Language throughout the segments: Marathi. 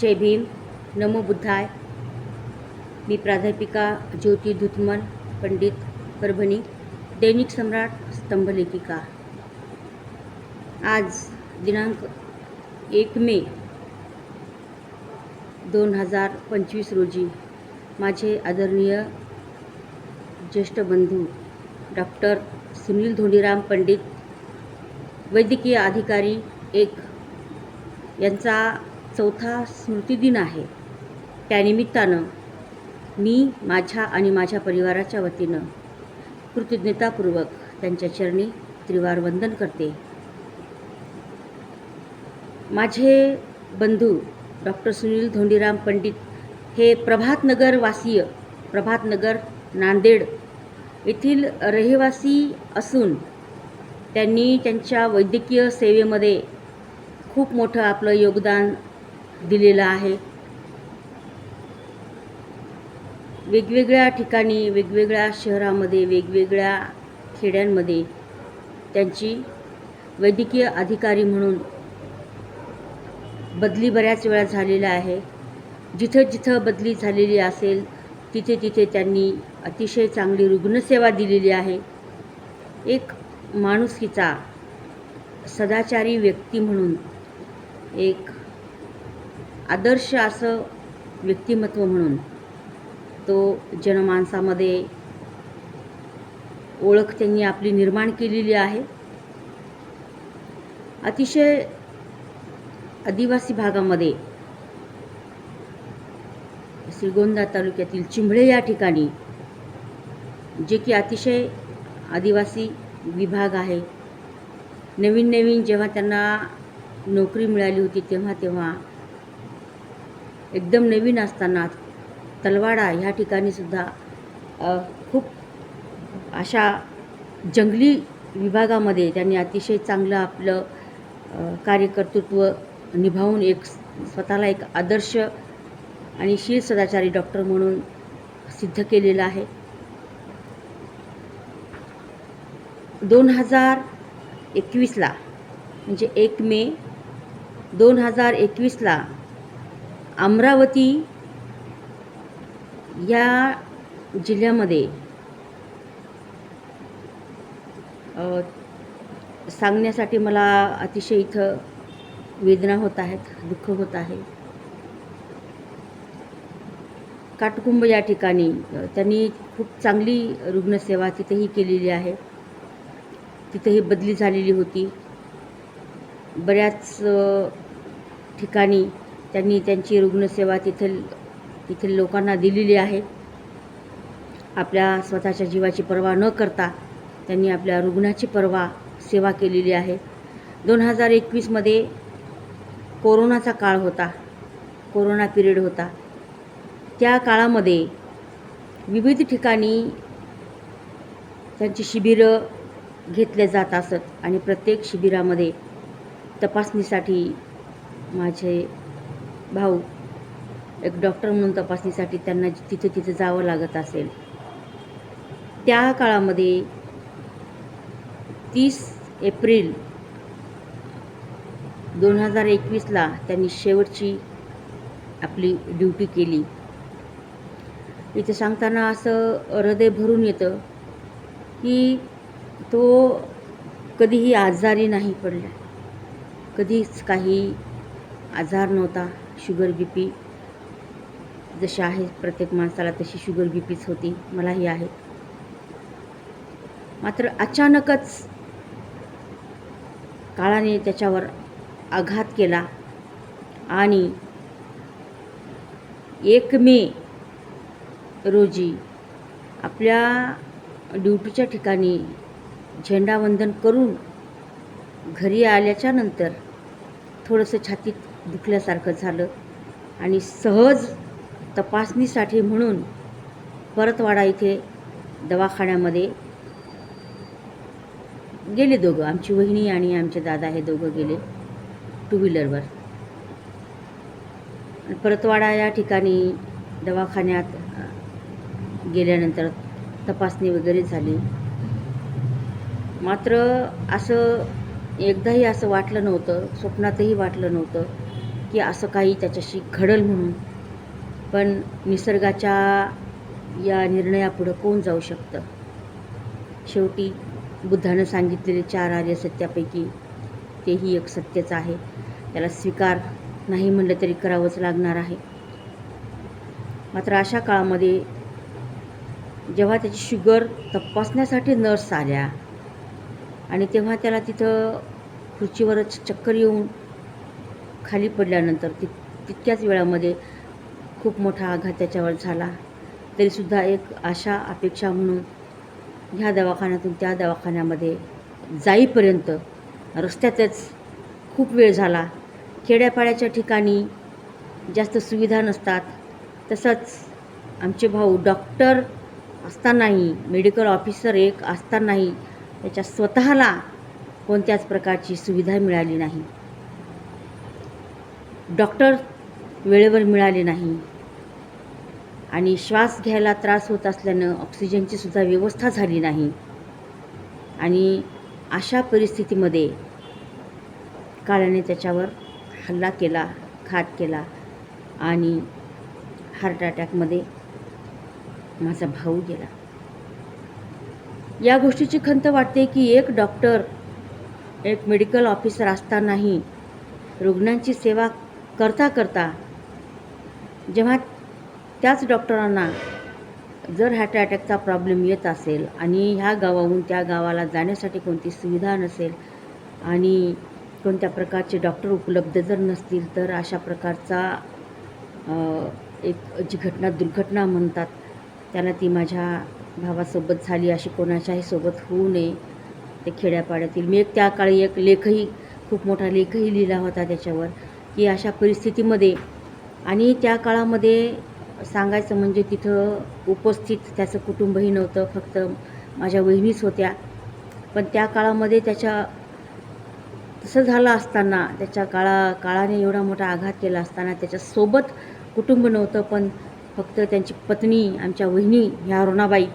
जय भीम. नमो बुद्धाय. मी प्राध्यापिका ज्योती धुतमन पंडित परभणी दैनिक सम्राट स्तंभलेखिका. आज दिनांक एक मे दोन हजार पंचवीस रोजी माझे आदरणीय ज्येष्ठ बंधू डॉक्टर सुनील धोंडीराम पंडित वैद्यकीय अधिकारी एक यांचा चौथा स्मृतिदिन आहे. त्यानिमित्तानं मी माझ्या आणि माझ्या परिवाराच्या वतीनं कृतज्ञतापूर्वक त्यांच्या चरणी त्रिवार वंदन करते. माझे बंधू डॉक्टर सुनील धोंडीराम पंडित हे प्रभातनगर वासीय प्रभातनगर नांदेड येथील रहिवासी असून त्यांनी त्यांच्या वैद्यकीय सेवेमध्ये खूप मोठं आपलं योगदान दिलेलं आहे. वेगवेगळ्या ठिकाणी वेगवेगळ्या शहरामध्ये वेगवेगळ्या खेड्यांमध्ये त्यांची वैद्यकीय अधिकारी म्हणून बदली बऱ्याच वेळा झालेला आहे. जिथं जिथं बदली झालेली असेल तिथे तिथे त्यांनी अतिशय चांगली रुग्णसेवा दिलेली आहे. एक माणुसकीचा सदाचारी व्यक्ती म्हणून एक आदर्श असं व्यक्तिमत्व म्हणून तो जनमानसामध्ये ओळख त्यांनी आपली निर्माण केलेली आहे. अतिशय आदिवासी भागामध्ये श्रीगोंदा तालुक्यातील चिंबळे या ठिकाणी जे की अतिशय आदिवासी विभाग आहे. नवीन नवीन जेव्हा त्यांना नोकरी मिळाली होती तेव्हा तेव्हा एकदम नवीन असताना तलवाडा ह्या ठिकाणी सुद्धा खूप अशा जंगली विभागामध्ये त्यांनी अतिशय चांगलं आपलं कार्यकर्तृत्व निभावून एक स्वतःला एक आदर्श आणि शील सदाचारी डॉक्टर म्हणून सिद्ध केलेलं आहे. दोन हजार एकवीसला म्हणजे एक मे दोन हजार एकवीसला अमरावती या जिल्ह्यामध्ये सांगण्यासाठी मला अतिशय इथं वेदना होत आहेत दुःख होत आहे. काटकुंभ या ठिकाणी त्यांनी खूप चांगली रुग्णसेवा तिथेही केलेली आहे. तिथेही बदली झालेली होती. बऱ्याच ठिकाणी त्यांनी त्यांची रुग्णसेवा तिथल तिथील लोकांना दिलेली आहे. आपल्या स्वतःच्या जीवाची पर्वा न करता त्यांनी आपल्या रुग्णाची पर्वा सेवा केलेली आहे. दोन हजार एकवीसमध्ये कोरोनाचा काळ होता. कोरोना पिरियड होता. त्या काळामध्ये विविध ठिकाणी त्यांची शिबिरं घेतले जात असत आणि प्रत्येक शिबिरामध्ये तपासणीसाठी माझे भाऊ एक डॉक्टर म्हणून तपासणीसाठी त्यांना तिथे तिथे जावं लागत असेल. त्या काळामध्ये तीस एप्रिल दोन हजार एकवीसला त्यांनी शेवटची आपली ड्युटी केली. इथे सांगताना असं हृदय भरून येतं की तो कधीही आजारी नाही पडला. कधीच काही आजार नव्हता. शुगर बी पी जशी आहे प्रत्येक माणसाला तशी शुगर बी पीच होती मलाही आहे. मात्र अचानकच काळाने त्याच्यावर आघात केला आणि एक मे रोजी आपल्या ड्युटीच्या ठिकाणी झेंडावंदन करून घरी आल्याच्यानंतर थोडंसं छातीत दुखल्यासारखं झालं. आणि सहज तपासणीसाठी म्हणून परतवाडा इथे दवाखान्यामध्ये गेले दोघं. आमची वहिनी आणि आमचे दादा हे दोघं गेले टू व्हीलरवर परतवाडा या ठिकाणी दवाखान्यात गेल्यानंतर तपासणी वगैरे झाली. मात्र असं एकदाही असं वाटलं नव्हतं स्वप्नातही वाटलं नव्हतं. की असं काही त्याच्याशी घडल म्हणून. पण निसर्गाच्या या निर्णयापुढं कोण जाऊ शकतं? शेवटी बुद्धानं सांगितलेले चार आर्य सत्यापैकी तेही एक सत्यच आहे. त्याला स्वीकार नाही म्हणलं तरी करावंच लागणार आहे. मात्र अशा काळामध्ये जेव्हा त्याची शुगर तपासण्यासाठी नर्स आल्या आणि तेव्हा त्याला तिथं खुर्चीवरच चक्कर येऊन खाली पडल्यानंतर ति तितक्याच वेळामध्ये खूप मोठा आघात त्याच्यावर झाला. तरीसुद्धा एक आशा अपेक्षा म्हणून ह्या दवाखान्यातून त्या दवाखान्यामध्ये जाईपर्यंत रस्त्यातच खूप वेळ झाला. खेड्यापाड्याच्या ठिकाणी जास्त सुविधा नसतात. तसंच आमचे भाऊ डॉक्टर असतानाही मेडिकल ऑफिसर एक असतानाही त्याच्या स्वतःला कोणत्याच प्रकारची सुविधा मिळाली नाही. डॉक्टर वेळेवर मिळाले नाही. आणि श्वास घ्यायला त्रास होत असल्यानं ऑक्सिजनची सुद्धा व्यवस्था झाली नाही. आणि अशा परिस्थितीमध्ये काळाने त्याच्यावर हल्ला केला घात केला आणि हार्ट अटॅकमध्ये माझा भाऊ गेला. या गोष्टीची खंत वाटते की एक डॉक्टर एक मेडिकल ऑफिसर असतानाही रुग्णांची सेवा करता करता जेव्हा त्याच डॉक्टरांना जर हार्ट अटॅकचा प्रॉब्लेम येत असेल आणि ह्या गावाहून त्या गावाला जाण्यासाठी कोणती सुविधा नसेल आणि कोणत्या प्रकारचे डॉक्टर उपलब्ध जर नसतील तर अशा प्रकारचा एक जी घटना दुर्घटना म्हणतात त्याला ती माझ्या भावासोबत झाली अशी कोणाच्याही सोबत होऊ नये. ते खेड्यापाड्यातील मी एक त्या काळी एक लेखही खूप मोठा लेखही लिहिला होता त्याच्यावर. की अशा परिस्थितीमध्ये आणि त्या काळामध्ये सांगायचं म्हणजे तिथं उपस्थित त्याचं कुटुंबही नव्हतं फक्त माझ्या वहिनीच होत्या. पण त्या काळामध्ये त्याच्या तसं झालं असताना त्याच्या काळा काळाने एवढा मोठा आघात केला असताना त्याच्यासोबत कुटुंब नव्हतं पण फक्त त्यांची पत्नी आमच्या वहिनी ह्या अरुणाबाई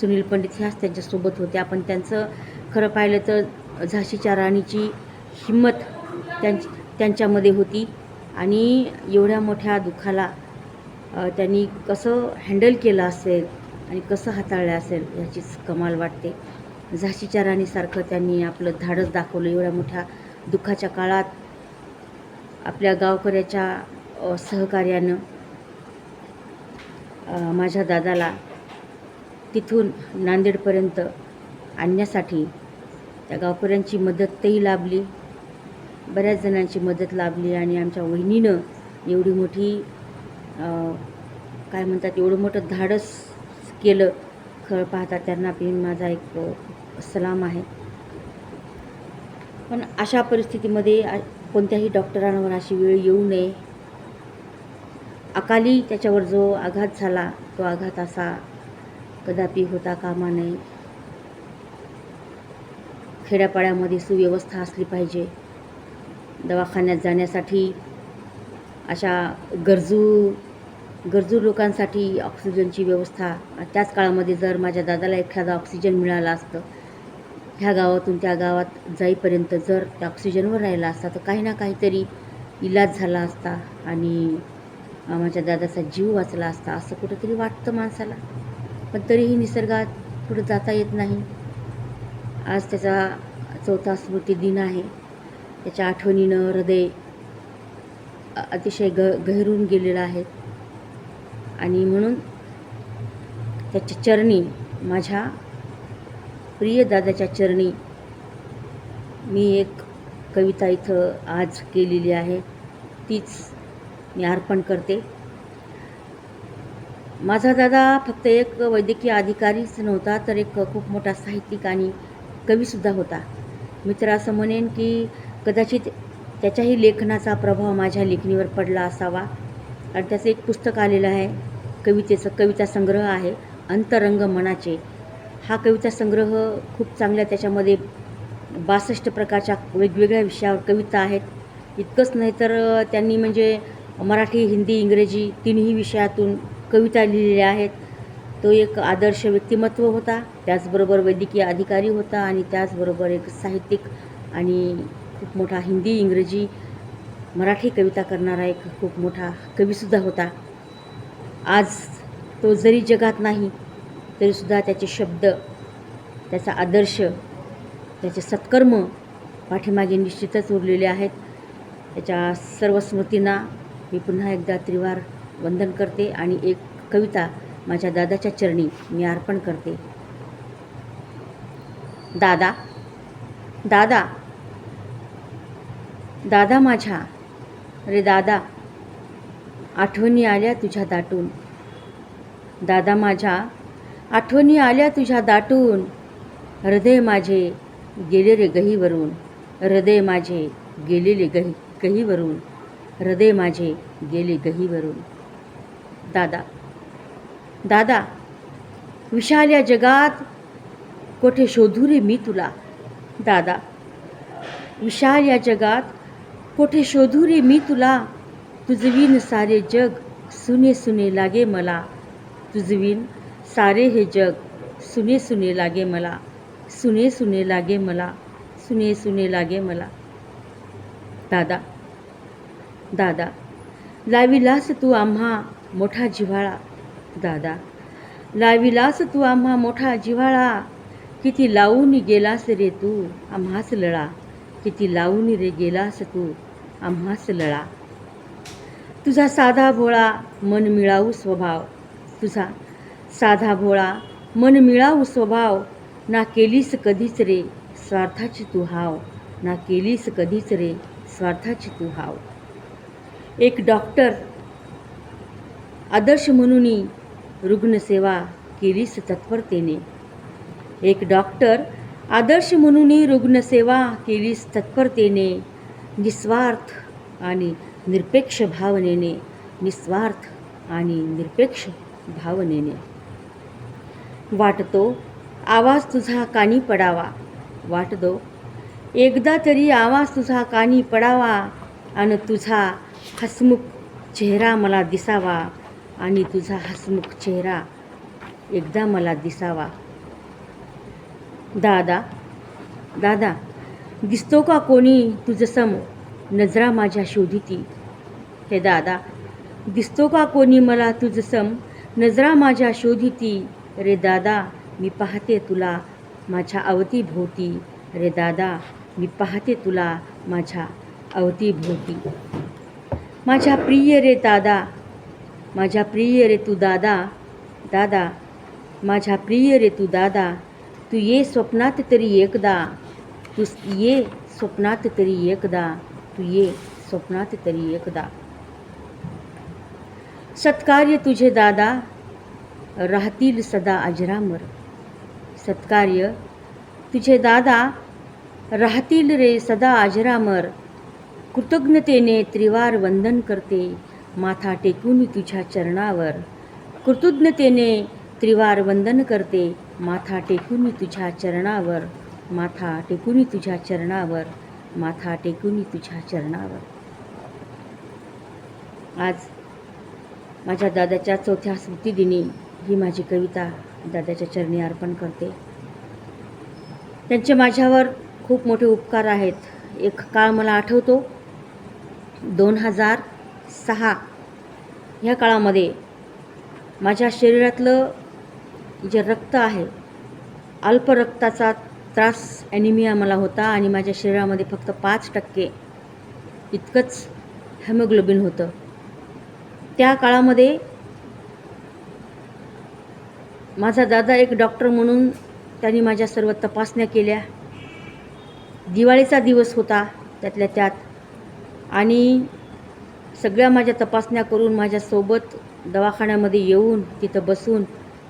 सुनील पंडित ह्याच त्यांच्यासोबत होत्या. पण त्यांचं खरं पाहिलं तर झाशीच्या राणीची हिंमत त्यांची त्यांच्यामध्ये होती. आणि एवढ्या मोठ्या दुःखाला त्यांनी कसं हँडल केलं असेल आणि कसं हाताळलं असेल याचीच कमाल वाटते. झाशीच्या राणीसारखं त्यांनी आपलं धाडस दाखवलं. एवढ्या मोठ्या दुःखाच्या काळात आपल्या गावकऱ्याच्या सहकार्यानं माझ्या दादाला तिथून नांदेडपर्यंत आणण्यासाठी त्या गावकऱ्यांची मदतही लाभली. बऱ्याच जणांची मदत लाभली आणि आमच्या वहिनीनं एवढी मोठी काय म्हणतात एवढं मोठं धाडस केलं. खरं पाहता त्यांना पण माझा एक सलाम आहे. पण अशा परिस्थितीमध्ये कोणत्याही डॉक्टरांवर अशी वेळ येऊ नये. अकाली त्याच्यावर जो आघात झाला तो आघात असा कदापि होता कामा नये. खेड्यापाड्यामध्ये सुव्यवस्था असली पाहिजे. दवाखान्यात जाण्यासाठी अशा गरजू गरजू लोकांसाठी ऑक्सिजनची व्यवस्था. त्याच काळामध्ये जर माझ्या दादाला एखादा ऑक्सिजन मिळाला असतं ह्या गावातून त्या गावात जाईपर्यंत जर त्या ऑक्सिजनवर राहिला असता तर काही ना काहीतरी इलाज झाला असता आणि माझ्या दादाचा जीव वाचला असता असं कुठंतरी वाटतं माणसाला. पण तरीही निसर्गात पुढं जाता येत नाही. आज त्याचा चौथा स्मृती दिन आहे. त्याच्या आठवणीनं हृदय अतिशय ग गहिरून गेलेलं आहे. आणि म्हणून त्याच्या चरणी माझ्या प्रिय दादाच्या चरणी मी एक कविता इथं आज केलेली आहे. तीच मी अर्पण करते. माझा दादा फक्त एक वैद्यकीय अधिकारीच नव्हता तर एक खूप मोठा साहित्यिक आणि कवीसुद्धा होता. मी तर असं म्हणेन की कदाचित त्याच्याही लेखनाचा प्रभाव माझ्या लेखणीवर पडला असावा. आणि त्याचं एक पुस्तक आलेलं आहे. कवितेचं कविता संग्रह आहे. अंतरंग मनाचे. हा कविता संग्रह खूप चांगला त्याच्यामध्ये बासष्ट प्रकारच्या वेगवेगळ्या विषयावर कविता आहेत. इतकंच नाही तर त्यांनी म्हणजे मराठी हिंदी इंग्रजी तिन्ही विषयातून कविता लिहिलेल्या आहेत. तो एक आदर्श व्यक्तिमत्व होता. त्याचबरोबर वैद्यकीय अधिकारी होता आणि त्याचबरोबर एक साहित्यिक आणि खूप मोठा हिंदी इंग्रजी मराठी कविता करणारा एक खूप मोठा कवीसुद्धा होता. आज तो जरी जगात नाही तरीसुद्धा त्याचे शब्द त्याचा आदर्श त्याचे सत्कर्म पाठीमागे निश्चितच उरलेले आहेत. त्याच्या सर्व स्मृतींना मी पुन्हा एकदा त्रिवार वंदन करते आणि एक कविता माझ्या दादाच्या चरणी मी अर्पण करते. दादा दादा दादा माझ्या. रे दादा आठवणी आल्या तुझ्या दाटून. दादा माझ्या आठवणी आल्या तुझ्या दाटून. हृदय माझे गेले रे गहीवरून. हृदय माझे गेलेले गही गहीवरून. हृदय माझे गेले गहीवरून. दादा दादा विशाल या जगात कोठे शोधू रे मी तुला. दादा विशाल या जगात कोठे शोधू रे मी तुला? तुझवीन सारे जग सुने सुने लागे मला. तुझवीन सारे हे जग सुने सुने लागे मला. सुने सुने लागे मला सुने सुने लागे मला. दादा दादा लाविलास तू आम्हा मोठा जिव्हाळा. दादा लाविलास तू आम्हा मोठा जिव्हाळा. किती लावून गेलास रे तू आम्हास लळा. किती लावून रे गेलास तू आम्हास लळा तुझा साधा भोळा मन मिळावू स्वभाव. तुझा साधा भोळा मन मिळावू स्वभाव. ना केलीस कधीच रे स्वार्थाची तू हाव. ना केलीस कधीच रे स्वार्थाची तू हाव. एक डॉक्टर आदर्श म्हणूनही रुग्णसेवा केलीस तत्परतेने. एक डॉक्टर आदर्श म्हणून रुग्णसेवा केलीस तत्परतेने. निस्वार्थ आणि निरपेक्ष भावनेने निस्वार्थ आणि निरपेक्ष भावनेने. वाटतो आवाज तुझा कानी पडावा. वाटतो एकदा तरी आवाज तुझा कानी पडावा आणि तुझा हसमुख चेहरा मला दिसावा आणि तुझा हसमुख चेहरा एकदा मला दिसावा. दादा दादा दिसतो का कोणी तुझसम नजरा माझ्या शोधिती हे दादा दिसतो का कोणी मला तुझसम नजरा माझ्या शोधिती रे दादा मी पाहते तुला माझ्या अवतीभोवती. रे दादा मी पाहते तुला माझ्या अवतीभोवती. माझ्या प्रिय रे दादा माझ्या प्रिय रे तू दादा दादा माझ्या प्रिय रे तू दादा तू ये स्वप्नात तरी एकदा. तू ये स्वप्नात तरी एकदा तू ये स्वप्नात तरी एकदा सत्कार्य तुझे दादा राहतील सदा अजरामर सत्कार्य तुझे दादा राहतील रे सदा अजरामर कृतज्ञतेने त्रिवार वंदन करते माथा टेकून तुझ्या चरणावर। कृतज्ञतेने त्रिवार वंदन करते माथा टेकून तुझ्या चरणावर। माथा टेकूनी तुझ्या चरणावर माथा टेकूनी तुझ्या चरणावर. आज माझ्या दादाच्या चौथ्या स्मृतिदिनी ही माझी कविता दादाच्या चरणी अर्पण करते. त्यांचे माझ्यावर खूप मोठे उपकार आहेत. एक काळ मला आठवतो. दोन हजार सहा ह्या काळामध्ये माझ्या शरीरातलं जे रक्त आहे अल्प रक्ताचा त्रास ॲनिमिया मला होता आणि माझ्या शरीरामध्ये फक्त पाच टक्के इतकंच हेमोग्लोबिन होतं. त्या काळामध्ये माझा दादा एक डॉक्टर म्हणून त्यांनी माझ्या सर्व तपासण्या केल्या. दिवाळीचा दिवस होता त्यातल्या त्यात आणि सगळ्या माझ्या तपासण्या करून माझ्यासोबत दवाखान्यामध्ये येऊन तिथं बसून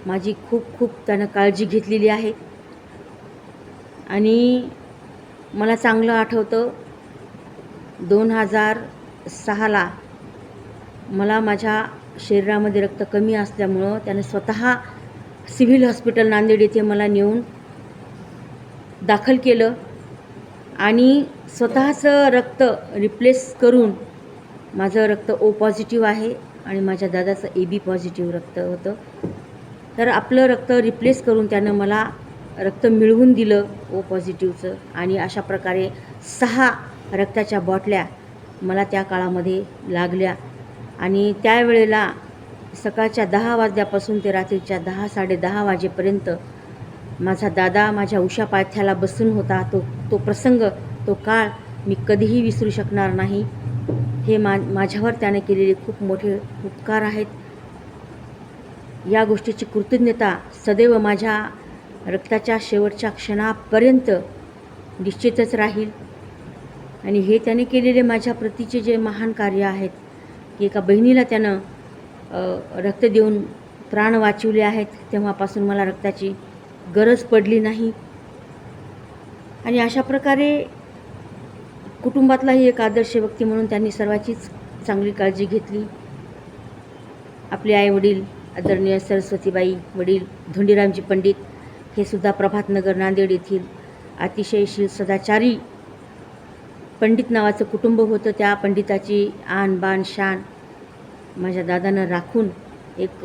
माझी खूप खूप त्यानं काळजी घेतलेली आहे. आणि मला चांगलं आठवतं दोन हजार सहाला मला माझ्या शरीरामध्ये रक्त कमी असल्यामुळं त्यानं स्वतः सिव्हिल हॉस्पिटल नांदेड येथे मला नेऊन दाखल केलं आणि स्वतःचं रक्त रिप्लेस करून माझं रक्त ओ पॉझिटिव्ह आहे आणि माझ्या दादाचं ए बी पॉझिटिव्ह रक्त होतं. तर आपलं रक्त रिप्लेस करून त्यानं मला रक्त मिळवून दिलं ओ पॉझिटिव्हचं. आणि अशा प्रकारे सहा रक्ताच्या बॉटल्या मला त्या काळामध्ये लागल्या. आणि त्यावेळेला सकाळच्या दहा वाजल्यापासून ते रात्रीच्या दहा साडेदहा वाजेपर्यंत माझा दादा माझ्या उशा पायथ्याला बसून होता. तो तो प्रसंग तो काळ मी कधीही विसरू शकणार नाही. हे मा माझ्यावर त्याने केलेले खूप मोठे उपकार आहेत. या गोष्टीची कृतज्ञता सदैव माझ्या रक्ताच्या शेवटच्या क्षणापर्यंत निश्चितच राहील. आणि हे त्याने केलेले माझ्या प्रतीचे जे महान कार्य आहेत की एका बहिणीला त्यानं रक्त देऊन प्राण वाचवले आहेत तेव्हापासून मला रक्ताची गरज पडली नाही. आणि अशा प्रकारे कुटुंबातलाही एक आदर्श व्यक्ती म्हणून त्यांनी सर्वाचीच चांगली काळजी घेतली. आपले आईवडील आदरणीय सरस्वतीबाई वडील धोंडीरामजी पंडित हे सुद्धा प्रभातनगर नांदेड येथील अतिशयशील सदाचारी पंडित नावाचं कुटुंब होतं. त्या पंडिताची आन बान शान माझ्या दादानं राखून एक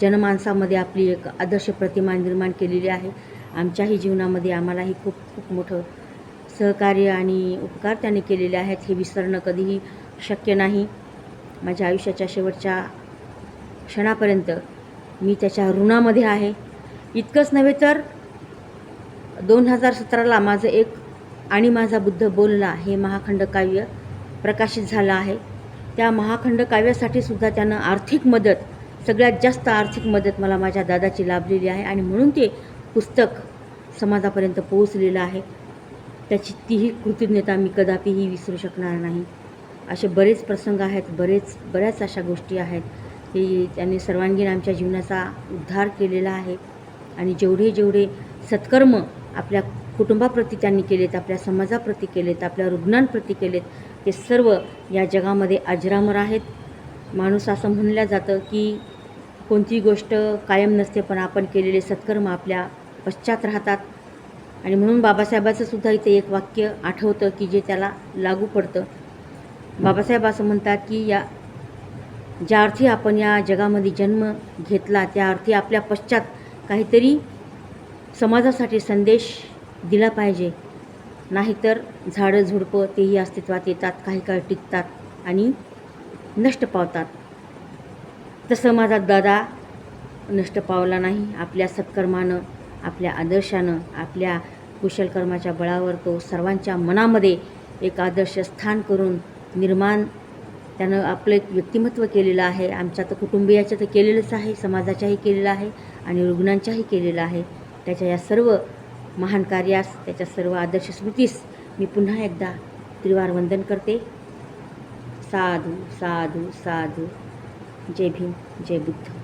जनमानसामध्ये आपली एक आदर्श प्रतिमा निर्माण केलेली आहे. आमच्याही जीवनामध्ये आम्हालाही खूप खूप मोठं सहकार्य आणि उपकार त्याने केलेले आहेत. हे विसरणं कधीही शक्य नाही. माझ्या आयुष्याच्या शेवटच्या क्षणापर्यंत मी त्याच्या ऋणामध्ये आहे. इतकंच नव्हे तर दोन हजार सतराला माझं एक आणि माझा बुद्ध बोलला हे महाखंड काव्य प्रकाशित झालं आहे. त्या महाखंड काव्यासाठी सुद्धा त्यानं आर्थिक मदत सगळ्यात जास्त आर्थिक मदत मला माझ्या दादाची लाभलेली आहे आणि म्हणून ते पुस्तक समाजापर्यंत पोहोचलेलं आहे. त्याची तीही कृतज्ञता मी कदापिही विसरू शकणार नाही. असे बरेच प्रसंग आहेत बरेच बऱ्याच अशा गोष्टी आहेत. की त्यांनी सर्वांगीण आमच्या जीवनाचा उद्धार केलेला आहे. आणि जेवढे जेवढे सत्कर्म आपल्या कुटुंबाप्रती त्यांनी केलेत आपल्या समाजाप्रती केलेत आपल्या रुग्णांप्रती केलेत ते सर्व या जगामध्ये अजरामर आहेत. माणूस असं म्हणलं जातं की कोणती गोष्ट कायम नसते पण आपण केलेले सत्कर्म आपल्या पश्चात राहतात. आणि म्हणून बाबासाहेबाचं सुद्धा इथे एक वाक्य आठवतं की जे त्याला लागू पडतं. बाबासाहेब असं म्हणतात की या ज्या अर्थी आपण या जगामध्ये जन्म घेतला त्या अर्थी आपल्या पश्चात काहीतरी समाजासाठी संदेश दिला पाहिजे. नाहीतर झाडं झुडपं तेही अस्तित्वात येतात काही काळ टिकतात आणि नष्ट पावतात. तसं माझा दादा नष्ट पावला नाही. आपल्या सत्कर्मानं आपल्या आदर्शानं आपल्या कुशलकर्माच्या बळावर तो सर्वांच्या मनामध्ये एक आदर्श स्थान करून निर्माण त्यानं आपलं एक व्यक्तिमत्व केलेलं आहे. आमच्या तर कुटुंबियाचं तर केलेलंच आहे. समाजाच्याही केलेलं आहे आणि रुग्णांच्याही केलेलं आहे. त्याच्या या सर्व महान कार्यास त्याच्या सर्व आदर्श स्मृतीस मी पुन्हा एकदा त्रिवार वंदन करते. साधू साधू साधू. जय भीम जय बुद्ध.